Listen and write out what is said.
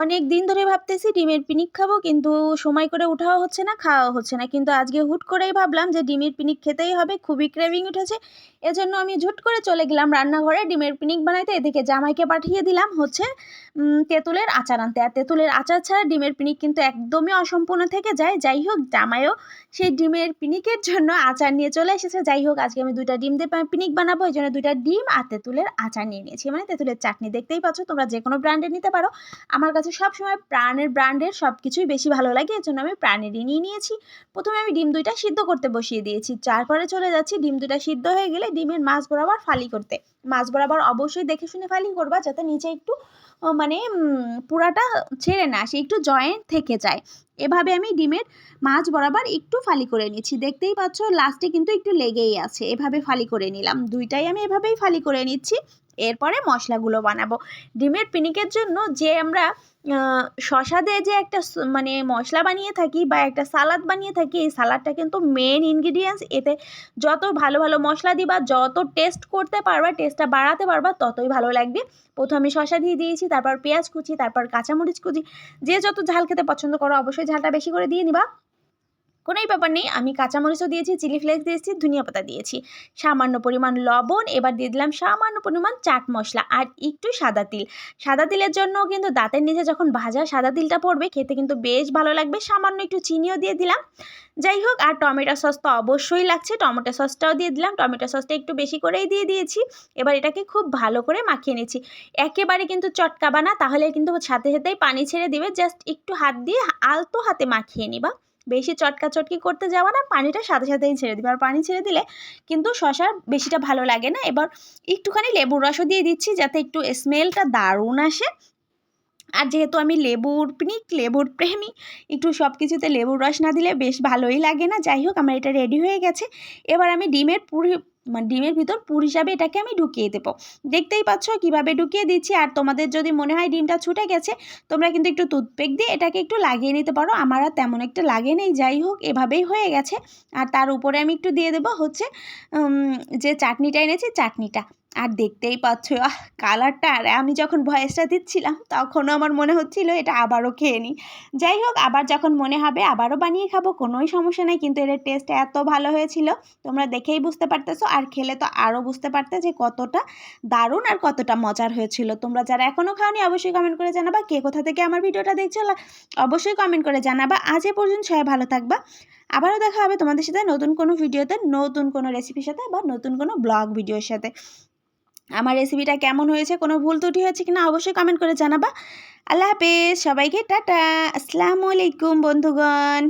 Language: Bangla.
অনেক দিন ধরে ভাবতেছি ডিমের পিনিক খাব, কিন্তু সময় করে উঠাও হচ্ছে না, খাওয়াও হচ্ছে না। কিন্তু আজকে হুট করেই ভাবলাম যে ডিমের পিনিক খেতেই হবে, খুবই ক্রেভিং উঠেছে। এজন্য আমি ঝুট করে চলে গেলাম রান্নাঘরে ডিমের পিনিক বানাইতে। এদিকে জামাইকে পাঠিয়ে দিলাম হচ্ছে তেঁতুলের আচার আনতে। আর তেঁতুলের আচার ছাড়া ডিমের পিনিক কিন্তু একদমই অসম্পূর্ণ থেকে যায়। যাই হোক, জামাইও সেই ডিমের পিনিকের জন্য আচার নিয়ে চলে এসেছে। যাই হোক, আজকে আমি দুইটা ডিম দিয়ে পিনিক বানাবো। এই জন্য দুইটা ডিম আর তেঁতুলের আচার নিয়ে নিয়েছি। মানে তেঁতুলের চাটনি দেখতেই পাচ্ছ, তোমরা যে কোনো ব্র্যান্ডের নিতে পারো। আমার কাছে সবসময় প্রাণের ব্র্যান্ডের সব কিছুই বেশি ভালো লাগে, এর জন্য আমি প্রাণেরই নিয়ে নিয়েছি। প্রথমে আমি ডিম দুইটা সিদ্ধ করতে বসিয়ে দিয়েছি, তারপরে চলে যাচ্ছি ডিম দুইটা সিদ্ধ হয়ে গেলে ডিমের মাছ বরাবর ফালি করতে। মাছ বরাবর অবশ্যই দেখে শুনে ফালি করবা যাতে নিচে একটু মানে পুরাটা ছেড়ে না আসে, একটু জয়েন্ট থেকে যায়। এভাবে আমি ডিমের মাছ বরাবর একটু ফালি করে নিচ্ছি। দেখতেই পাচ্ছ, লাস্টে কিন্তু একটু লেগেই আছে, এভাবে ফালি করে নিলাম। দুইটাই আমি এভাবেই ফালি করে নিচ্ছি। এরপরে মশলাগুলো বানাবো। ডিমের পিনিকের জন্য যে আমরা শশা দিয়ে যে একটা মানে মশলা বানিয়ে থাকি বা একটা সালাদ বানিয়ে থাকি, এই সালাদটা কিন্তু মেন ইনগ্রিডিয়েন্টস এতে যত ভালো ভালো মশলা দিবা, যত টেস্ট করতে পারবা টেস্টটা বাড়াতে পারবা, ততই ভালো লাগবে। প্রথমে শশা দিয়ে দিয়েছি, তারপর পেঁয়াজ কুচি, তারপর কাঁচামরিচ কুচি, যে যত ঝাল খেতে পছন্দ করো, অবশ্যই ঝালটা বেশি করে দিয়ে নিবা। কোনোই ব্যাপার নেই। আমি কাঁচামরিচও দিয়েছি, চিলি ফ্লেক্স দিয়েছি, ধনিয়া পাতা দিয়েছি। সামান্য পরিমাণ লবণ, এবার দিয়ে দিলাম সামান্য পরিমাণ চাট মশলা আর একটু সাদা তিল। সাদা তিলের জন্য কিন্তু দাঁতের নিচে যখন ভাজা সাদা তিলটা পড়বে, খেতে কিন্তু বেশ ভালো লাগবে। সামান্য একটু চিনিও দিয়ে দিলাম। যাই হোক, আর টমেটো সস তো অবশ্যই লাগছে। টমেটো সসটাও দিয়ে দিলাম। টমেটো সসটা একটু বেশি করেই দিয়ে দিয়েছি। এবার এটাকে খুব ভালো করে মাখিয়ে নিচ্ছি। একেবারে কিন্তু চটকাবা না, তাহলে কিন্তু সাথে সাথেই পানি ছেড়ে দিবে। জাস্ট একটু হাত দিয়ে আলতো হাতে মাখিয়ে নিবা। বেশি চটকা চটকি করতে যাওয়া না, পানিটা সাথে সাথেই ছেড়ে দিবে। আর পানি ছেড়ে দিলে কিন্তু শশার বেশিটা ভালো লাগে না। এবার একটুখানি লেবুর রসও দিয়ে দিচ্ছি যাতে একটু স্মেলটা দারুণ আসে। আর যেহেতু আমি লেবুর পিনিক, লেবুর প্রেমী, একটু সব কিছুতে লেবুর রস না দিলে বেশ ভালোই লাগে না। যাই হোক, আমার এটা রেডি হয়ে গেছে। এবার আমি ডিমের পুরি ডিমের ভিতর পুর হিসাবে এটাকে আমি ঢুকিয়ে দেবো। দেখতেই পাচ্ছ কীভাবে ঢুকিয়ে দিচ্ছি। আর তোমাদের যদি মনে হয় ডিমটা ছুটে গেছে, তোমরা কিন্তু একটু টুথপেক দিয়ে এটাকে একটু লাগিয়ে নিতে পারো। আমার আর তেমন একটা লাগে নেই, যাই হোক, এভাবেই হয়ে গেছে। আর তার উপরে আমি একটু দিয়ে দেবো হচ্ছে যে চাটনিটা এনেছি, চাটনিটা। আর দেখতেই পাচ্ছ, আহ কালারটা আর আমি যখন ভয়েসটা দিচ্ছিলাম, তখনও আমার মনে হচ্ছিল এটা আবারও খেয়ে নিই। যাই হোক, আবার যখন মনে হবে আবারও বানিয়ে খাব, কোনোই সমস্যা নেই, কিন্তু এর টেস্ট এত ভালো হয়েছিল, তোমরা দেখেই বুঝতে পারতেছো, আর খেলে তো আরও বুঝতে পারতে যে কতটা দারুণ আর কতটা মজার হয়েছিল। তোমরা যারা এখনও খাওনি, অবশ্যই কমেন্ট করে জানাবা, কে কোথা থেকে আমার ভিডিওটা দেখছ অবশ্যই কমেন্ট করে জানাবা। আজ এ পর্যন্ত সবাই ভালো থাকবা। আবারও দেখা হবে তোমাদের সাথে নতুন কোনো ভিডিওতে, নতুন কোনো রেসিপির সাথে বা নতুন কোনো ব্লগ ভিডিওর সাথে। আমার রেসিপিটা কেমন হয়েছে, কোনো ভুল ত্রুটি হয়েছে কিনা অবশ্যই কমেন্ট করে জানাবা। আল্লাহ হাফেজ, সবাইকে টাটা। আসসালামু আলাইকুম বন্ধুগণ।